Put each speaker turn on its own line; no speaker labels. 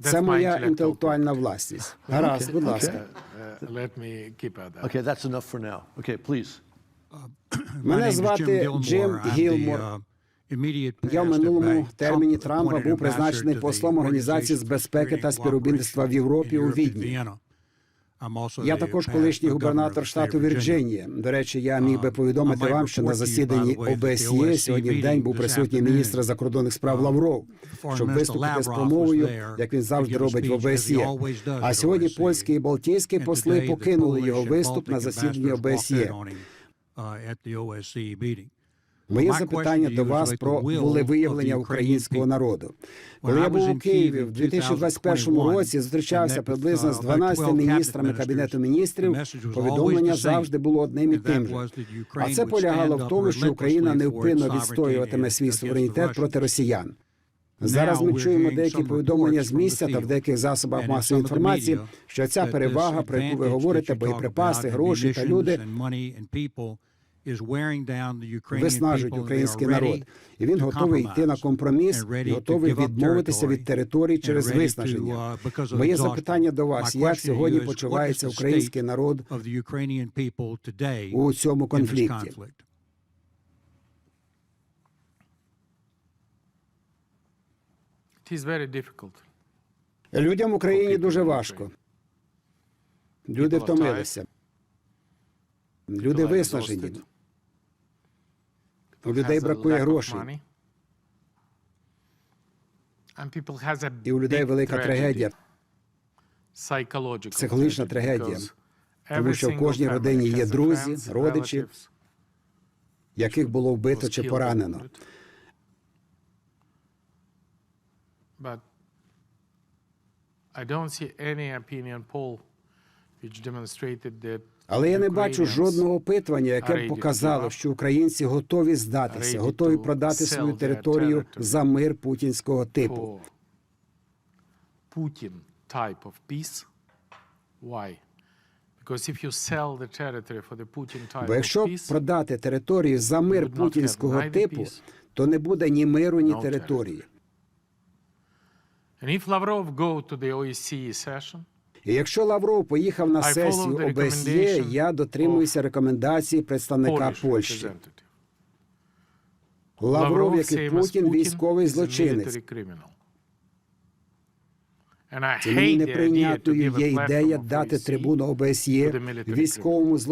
Це моя інтелектуальна власність. Гаразд, будь ласка.
Uh, let me keep at.
Okay, that's enough for now. Okay, please.
Мене звати Джим Гілмор. Я в минулому терміні Трампа був призначений послом Організації з безпеки та співробітництва в Європі у Відні. Я також колишній губернатор штату Вірджинія. До речі, я міг би повідомити вам, що на засіданні ОБСЄ сьогодні в день був присутній міністр закордонних справ Лавров, щоб виступити з промовою, як він завжди робить в ОБСЄ. А сьогодні польські і балтійські посли покинули його виступ на засіданні ОБСЄ. Моє запитання до вас про волевиявлення українського народу. Коли я був у Києві в 2021 році, зустрічався приблизно з 12 міністрами кабінету міністрів. Повідомлення завжди було одним і тим же. А це полягало в тому, що Україна невпинно відстоюватиме свій суверенітет проти росіян. Зараз ми чуємо деякі повідомлення з місця та в деяких засобах масової інформації, що ця перевага, про яку ви говорите, боєприпаси, гроші та люди виснажують український народ, і він готовий йти на компроміс, і готовий відмовитися від територій через виснаження. Моє запитання до вас: як сьогодні почувається український народ у цьому конфлікті?
It is very.
Людям в Україні дуже важко. Люди втомилися. Люди виснажені. У людей бракує грошей. І у людей велика трагедія, психологічна трагедія. Тому що в кожній родині є друзі, родичі, яких було вбито чи поранено.
I don't see any opinion poll
Але я не бачу жодного опитування, яке б показало, що українці готові здатися, готові продати свою територію за мир путінського типу.
type
Бо якщо продати територію за мир путінського типу, то не буде ні миру, ні території.
and if Lavrov go to the OSCE session,
І якщо Лавров поїхав на сесію ОБСЄ, я дотримуюся рекомендацій представника Польщі. Лавров, як і Путін, військовий злочинець. мені неприйнятною є ідея дати трибуну ОБСЄ
військовому
військовому